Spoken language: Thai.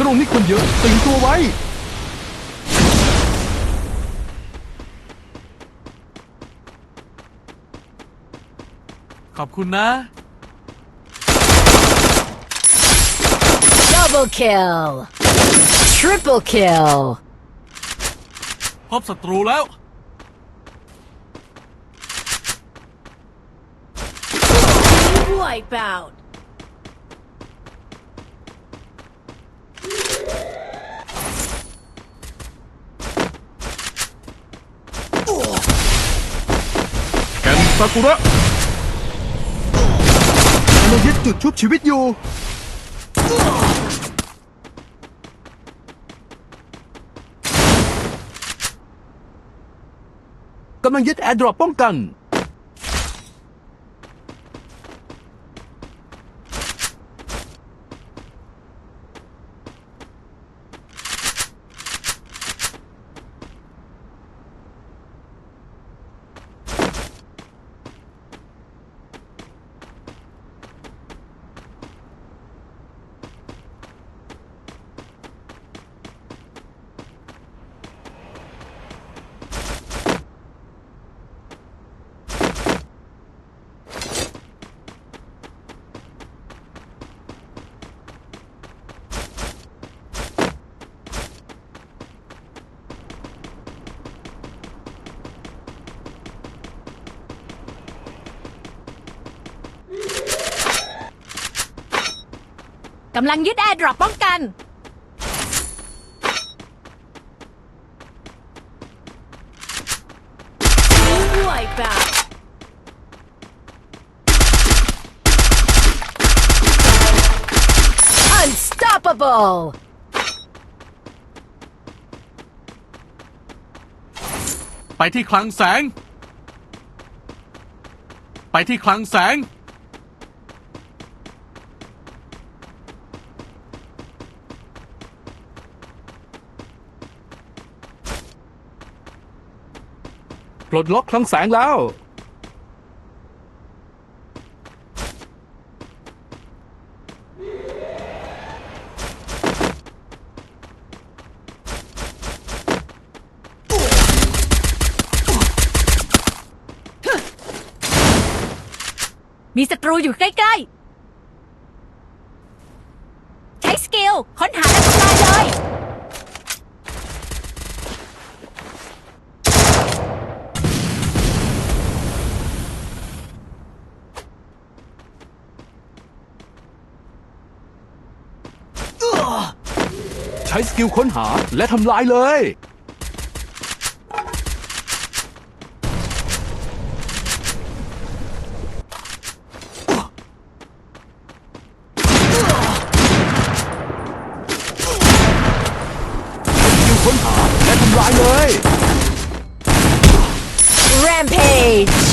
ตรงนี้คนเยอะตื่นตัวไว้ ขอบคุณนะ Double kill. Triple kill. พบศัตรูแล้ว Wipe แกนซากุระกำลังยึดจุดชุบชีวิตอยู่ กำลังยึดแอร์ดรอปป้องกันำลังยึดแอร์ดรอปป้องกัน Wipe out. Unstoppable. ไปที่คลังแสง ไปที่คลังแสง ปลดล็อกคลังแสงแล้ว มีศัตรูอยู่ใกล้ๆ ใช้สกิล ค้นหาและทำลายเลย ใช้สกิลค้นหาและทำลายเลย สกิลค้นหาและทำลายเลย Rampage